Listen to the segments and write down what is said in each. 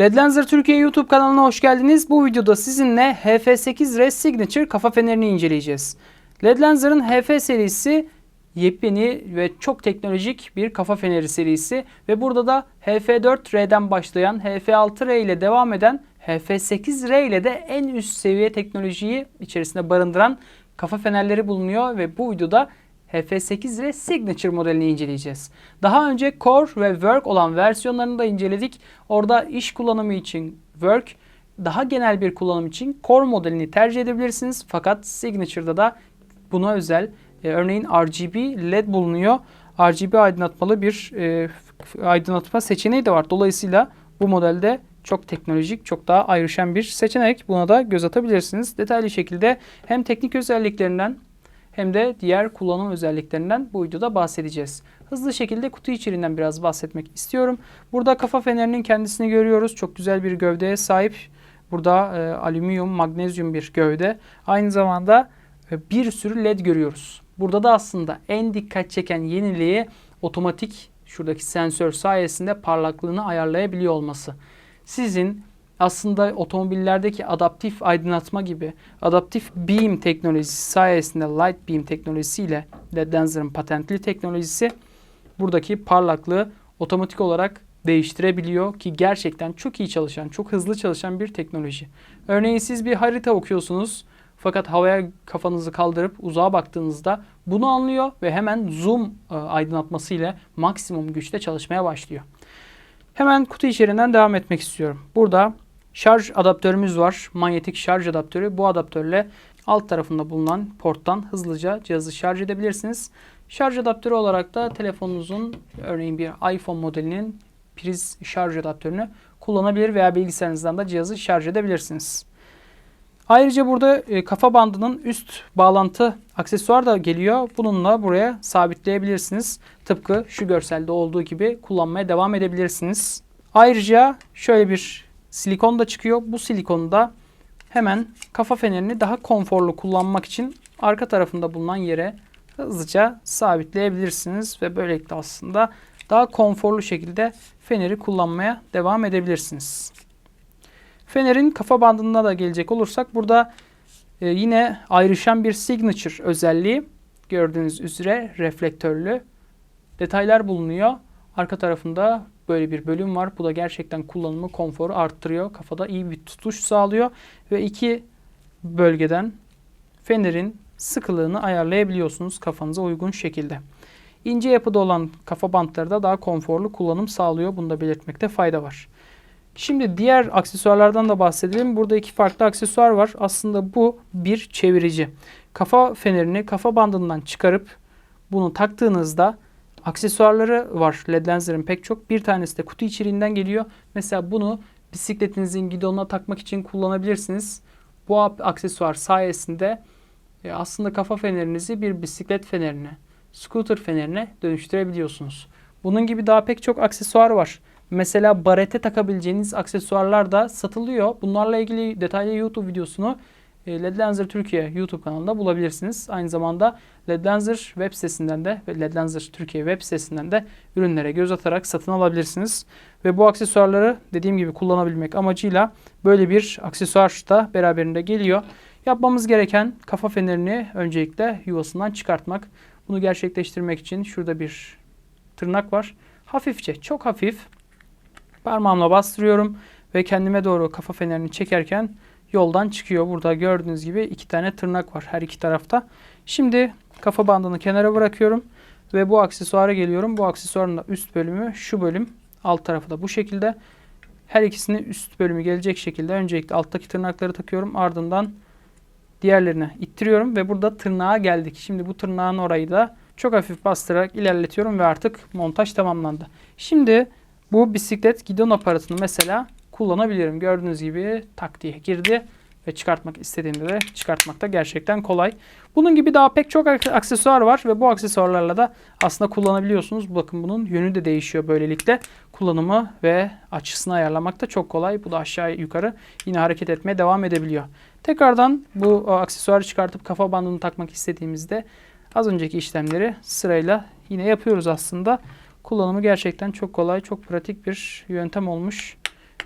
Ledlenzer Türkiye YouTube kanalına hoş geldiniz. Bu videoda sizinle HF8 Res Signature kafa fenerini inceleyeceğiz. Ledlenzer'ın HF serisi yepyeni ve çok teknolojik bir kafa feneri serisi ve burada da HF4R'den başlayan HF6R ile devam eden HF8R ile de en üst seviye teknolojiyi içerisinde barındıran kafa fenerleri bulunuyor ve bu videoda HF8R Signature modelini inceleyeceğiz. Daha önce Core ve Work olan versiyonlarını da inceledik. Orada iş kullanımı için Work, daha genel bir kullanım için Core modelini tercih edebilirsiniz. Fakat Signature'da da buna özel e, örneğin RGB LED bulunuyor. RGB aydınlatmalı bir e, aydınlatma seçeneği de var. Dolayısıyla bu modelde çok teknolojik, çok daha ayrışan bir seçenek. Buna da göz atabilirsiniz. Detaylı şekilde hem teknik özelliklerinden hem de diğer kullanım özelliklerinden bu videoda bahsedeceğiz. Hızlı şekilde kutu içeriğinden biraz bahsetmek istiyorum. Burada kafa fenerinin kendisini görüyoruz. Çok güzel bir gövdeye sahip. Burada e, alüminyum, magnezyum bir gövde. Aynı zamanda e, bir sürü led görüyoruz. Burada da aslında en dikkat çeken yeniliği otomatik şuradaki sensör sayesinde parlaklığını ayarlayabiliyor olması. Sizin aslında otomobillerdeki adaptif aydınlatma gibi adaptif beam teknolojisi sayesinde light beam teknolojisiyle LED Dancer'ın patentli teknolojisi buradaki parlaklığı otomatik olarak değiştirebiliyor ki gerçekten çok iyi çalışan, çok hızlı çalışan bir teknoloji. Örneğin siz bir harita okuyorsunuz fakat havaya kafanızı kaldırıp uzağa baktığınızda bunu anlıyor ve hemen zoom e, aydınlatması ile maksimum güçte çalışmaya başlıyor. Hemen kutu içeriğinden devam etmek istiyorum. Burada şarj adaptörümüz var. Manyetik şarj adaptörü. Bu adaptörle alt tarafında bulunan porttan hızlıca cihazı şarj edebilirsiniz. Şarj adaptörü olarak da telefonunuzun örneğin bir iPhone modelinin priz şarj adaptörünü kullanabilir veya bilgisayarınızdan da cihazı şarj edebilirsiniz. Ayrıca burada e, kafa bandının üst bağlantı aksesuar da geliyor. Bununla buraya sabitleyebilirsiniz. Tıpkı şu görselde olduğu gibi kullanmaya devam edebilirsiniz. Ayrıca şöyle bir silikon da çıkıyor. Bu silikonu da hemen kafa fenerini daha konforlu kullanmak için arka tarafında bulunan yere hızlıca sabitleyebilirsiniz ve böylelikle aslında daha konforlu şekilde feneri kullanmaya devam edebilirsiniz. Fenerin kafa bandına da gelecek olursak burada e, yine ayrışan bir signature özelliği gördüğünüz üzere reflektörlü detaylar bulunuyor. Arka tarafında böyle bir bölüm var. Bu da gerçekten kullanımı, konforu arttırıyor. Kafada iyi bir tutuş sağlıyor ve iki bölgeden fenerin sıkılığını ayarlayabiliyorsunuz kafanıza uygun şekilde. İnce yapıda olan kafa bantları da daha konforlu kullanım sağlıyor. Bunu da belirtmekte fayda var. Şimdi diğer aksesuarlardan da bahsedelim. Burada iki farklı aksesuar var. Aslında bu bir çevirici. Kafa fenerini kafa bandından çıkarıp bunu taktığınızda aksesuarları var LED Lenzer'ın pek çok. Bir tanesi de kutu içeriğinden geliyor. Mesela bunu bisikletinizin gidonuna takmak için kullanabilirsiniz. Bu aksesuar sayesinde e, aslında kafa fenerinizi bir bisiklet fenerine, scooter fenerine dönüştürebiliyorsunuz. Bunun gibi daha pek çok aksesuar var. Mesela barete takabileceğiniz aksesuarlar da satılıyor. Bunlarla ilgili detaylı YouTube videosunu e, LED Lenser Türkiye YouTube kanalında bulabilirsiniz. Aynı zamanda LED Lenser web sitesinden de ve LED Lenser Türkiye web sitesinden de ürünlere göz atarak satın alabilirsiniz. Ve bu aksesuarları dediğim gibi kullanabilmek amacıyla böyle bir aksesuar da beraberinde geliyor. Yapmamız gereken kafa fenerini öncelikle yuvasından çıkartmak. Bunu gerçekleştirmek için şurada bir tırnak var. Hafifçe, çok hafif Parmağımla bastırıyorum ve kendime doğru kafa fenerini çekerken yoldan çıkıyor. Burada gördüğünüz gibi iki tane tırnak var her iki tarafta. Şimdi kafa bandını kenara bırakıyorum ve bu aksesuara geliyorum. Bu aksesuarın da üst bölümü şu bölüm. Alt tarafı da bu şekilde. Her ikisini üst bölümü gelecek şekilde öncelikle alttaki tırnakları takıyorum. Ardından diğerlerine ittiriyorum ve burada tırnağa geldik. Şimdi bu tırnağın orayı da çok hafif bastırarak ilerletiyorum ve artık montaj tamamlandı. Şimdi bu bisiklet gidon aparatını mesela kullanabilirim. Gördüğünüz gibi tak diye girdi ve çıkartmak istediğimde de çıkartmak da gerçekten kolay. Bunun gibi daha pek çok aksesuar var ve bu aksesuarlarla da aslında kullanabiliyorsunuz. Bakın bunun yönü de değişiyor böylelikle. Kullanımı ve açısını ayarlamak da çok kolay. Bu da aşağı yukarı yine hareket etmeye devam edebiliyor. Tekrardan bu aksesuarı çıkartıp kafa bandını takmak istediğimizde az önceki işlemleri sırayla yine yapıyoruz aslında. Kullanımı gerçekten çok kolay, çok pratik bir yöntem olmuş.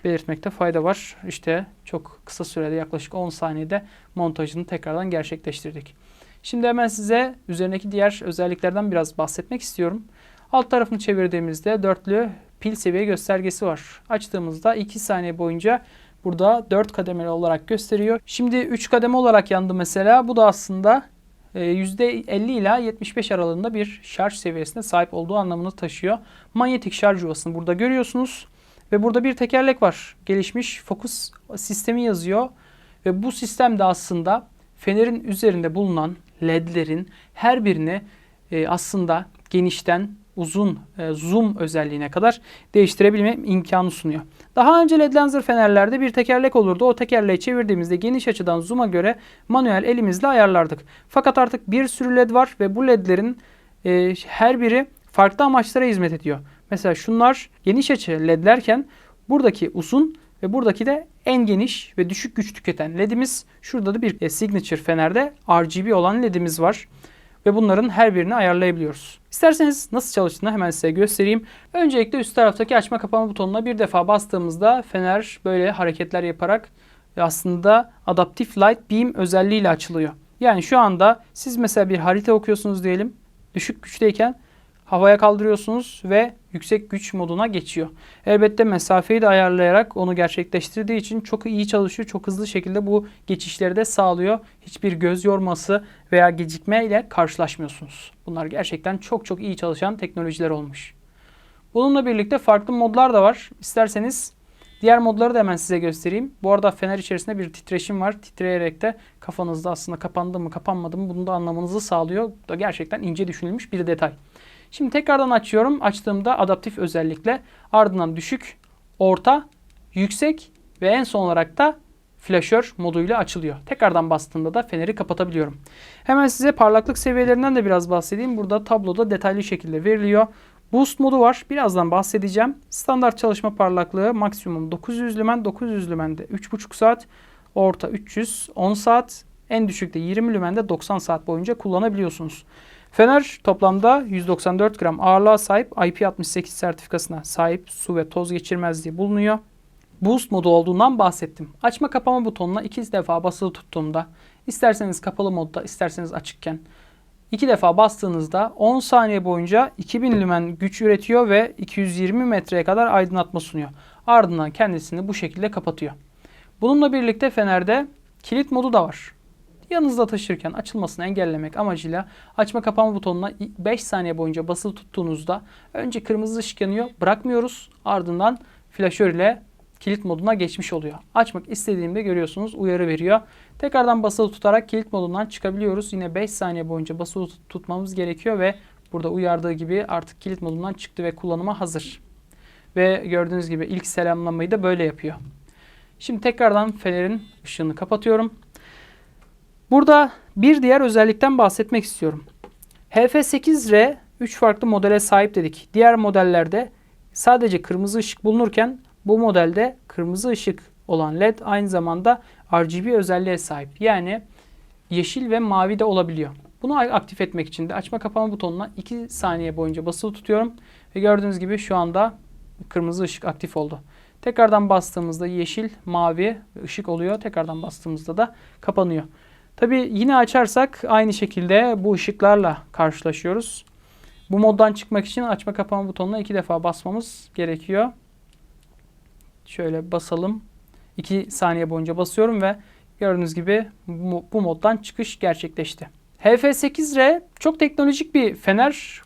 Belirtmekte fayda var. İşte çok kısa sürede yaklaşık 10 saniyede montajını tekrardan gerçekleştirdik. Şimdi hemen size üzerindeki diğer özelliklerden biraz bahsetmek istiyorum. Alt tarafını çevirdiğimizde dörtlü pil seviye göstergesi var. Açtığımızda 2 saniye boyunca burada 4 kademeli olarak gösteriyor. Şimdi 3 kademe olarak yandı mesela. Bu da aslında %50 e, ila 75 aralığında bir şarj seviyesine sahip olduğu anlamını taşıyor. Manyetik şarj yuvasını burada görüyorsunuz. Ve burada bir tekerlek var. Gelişmiş fokus sistemi yazıyor. Ve bu sistem de aslında fenerin üzerinde bulunan ledlerin her birini e, aslında genişten uzun e, zoom özelliğine kadar değiştirebilme imkanı sunuyor. Daha önce led laser fenerlerde bir tekerlek olurdu. O tekerleği çevirdiğimizde geniş açıdan zoom'a göre manuel elimizle ayarlardık. Fakat artık bir sürü led var ve bu ledlerin e, her biri farklı amaçlara hizmet ediyor. Mesela şunlar geniş açı ledlerken buradaki uzun ve buradaki de en geniş ve düşük güç tüketen ledimiz. Şurada da bir e, signature fenerde RGB olan ledimiz var ve bunların her birini ayarlayabiliyoruz. İsterseniz nasıl çalıştığını hemen size göstereyim. Öncelikle üst taraftaki açma kapama butonuna bir defa bastığımızda fener böyle hareketler yaparak aslında adaptif light beam özelliğiyle açılıyor. Yani şu anda siz mesela bir harita okuyorsunuz diyelim. Düşük güçteyken havaya kaldırıyorsunuz ve yüksek güç moduna geçiyor. Elbette mesafeyi de ayarlayarak onu gerçekleştirdiği için çok iyi çalışıyor. Çok hızlı şekilde bu geçişleri de sağlıyor. Hiçbir göz yorması veya gecikme ile karşılaşmıyorsunuz. Bunlar gerçekten çok çok iyi çalışan teknolojiler olmuş. Bununla birlikte farklı modlar da var. İsterseniz diğer modları da hemen size göstereyim. Bu arada fener içerisinde bir titreşim var. Titreyerek de kafanızda aslında kapandı mı kapanmadı mı bunu da anlamanızı sağlıyor. Bu da gerçekten ince düşünülmüş bir detay. Şimdi tekrardan açıyorum. Açtığımda adaptif özellikle ardından düşük, orta, yüksek ve en son olarak da flaşör moduyla açılıyor. Tekrardan bastığımda da feneri kapatabiliyorum. Hemen size parlaklık seviyelerinden de biraz bahsedeyim. Burada tabloda detaylı şekilde veriliyor. Boost modu var. Birazdan bahsedeceğim. Standart çalışma parlaklığı maksimum 900 lümen. 900 lümende 3,5 saat. Orta 300 10 saat. En düşükte 20 lümende 90 saat boyunca kullanabiliyorsunuz. Fener toplamda 194 gram ağırlığa sahip IP68 sertifikasına sahip su ve toz geçirmezliği bulunuyor. Boost modu olduğundan bahsettim. Açma kapama butonuna iki defa basılı tuttuğumda isterseniz kapalı modda isterseniz açıkken iki defa bastığınızda 10 saniye boyunca 2000 lümen güç üretiyor ve 220 metreye kadar aydınlatma sunuyor. Ardından kendisini bu şekilde kapatıyor. Bununla birlikte fenerde kilit modu da var yanınızda taşırken açılmasını engellemek amacıyla açma kapama butonuna 5 saniye boyunca basılı tuttuğunuzda önce kırmızı ışık yanıyor bırakmıyoruz ardından flaşör ile kilit moduna geçmiş oluyor. Açmak istediğimde görüyorsunuz uyarı veriyor. Tekrardan basılı tutarak kilit modundan çıkabiliyoruz. Yine 5 saniye boyunca basılı tutmamız gerekiyor ve burada uyardığı gibi artık kilit modundan çıktı ve kullanıma hazır. Ve gördüğünüz gibi ilk selamlamayı da böyle yapıyor. Şimdi tekrardan fenerin ışığını kapatıyorum. Burada bir diğer özellikten bahsetmek istiyorum. HF8R 3 farklı modele sahip dedik. Diğer modellerde sadece kırmızı ışık bulunurken bu modelde kırmızı ışık olan LED aynı zamanda RGB özelliğe sahip. Yani yeşil ve mavi de olabiliyor. Bunu aktif etmek için de açma kapama butonuna 2 saniye boyunca basılı tutuyorum. Ve gördüğünüz gibi şu anda kırmızı ışık aktif oldu. Tekrardan bastığımızda yeşil, mavi ışık oluyor. Tekrardan bastığımızda da kapanıyor. Tabi yine açarsak aynı şekilde bu ışıklarla karşılaşıyoruz. Bu moddan çıkmak için açma kapama butonuna iki defa basmamız gerekiyor. Şöyle basalım. 2 saniye boyunca basıyorum ve gördüğünüz gibi bu moddan çıkış gerçekleşti. HF8R çok teknolojik bir fener.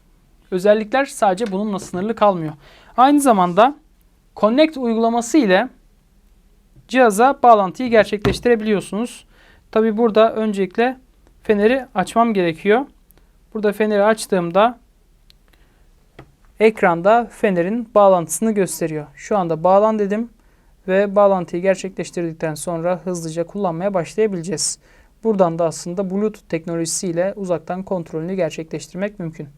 Özellikler sadece bununla sınırlı kalmıyor. Aynı zamanda Connect uygulaması ile cihaza bağlantıyı gerçekleştirebiliyorsunuz. Tabi burada öncelikle feneri açmam gerekiyor. Burada feneri açtığımda ekranda fenerin bağlantısını gösteriyor. Şu anda bağlan dedim ve bağlantıyı gerçekleştirdikten sonra hızlıca kullanmaya başlayabileceğiz. Buradan da aslında Bluetooth teknolojisiyle uzaktan kontrolünü gerçekleştirmek mümkün.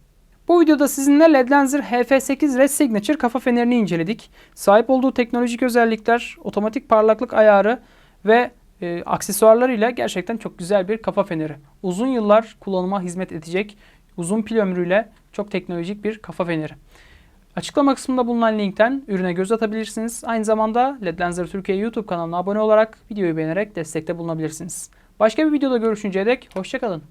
Bu videoda sizinle LED Lenser HF8 Red Signature kafa fenerini inceledik. Sahip olduğu teknolojik özellikler, otomatik parlaklık ayarı ve e, aksesuarlarıyla gerçekten çok güzel bir kafa feneri. Uzun yıllar kullanıma hizmet edecek uzun pil ömrüyle çok teknolojik bir kafa feneri. Açıklama kısmında bulunan linkten ürüne göz atabilirsiniz. Aynı zamanda Ledlenzer Türkiye YouTube kanalına abone olarak videoyu beğenerek destekte bulunabilirsiniz. Başka bir videoda görüşünceye dek hoşçakalın.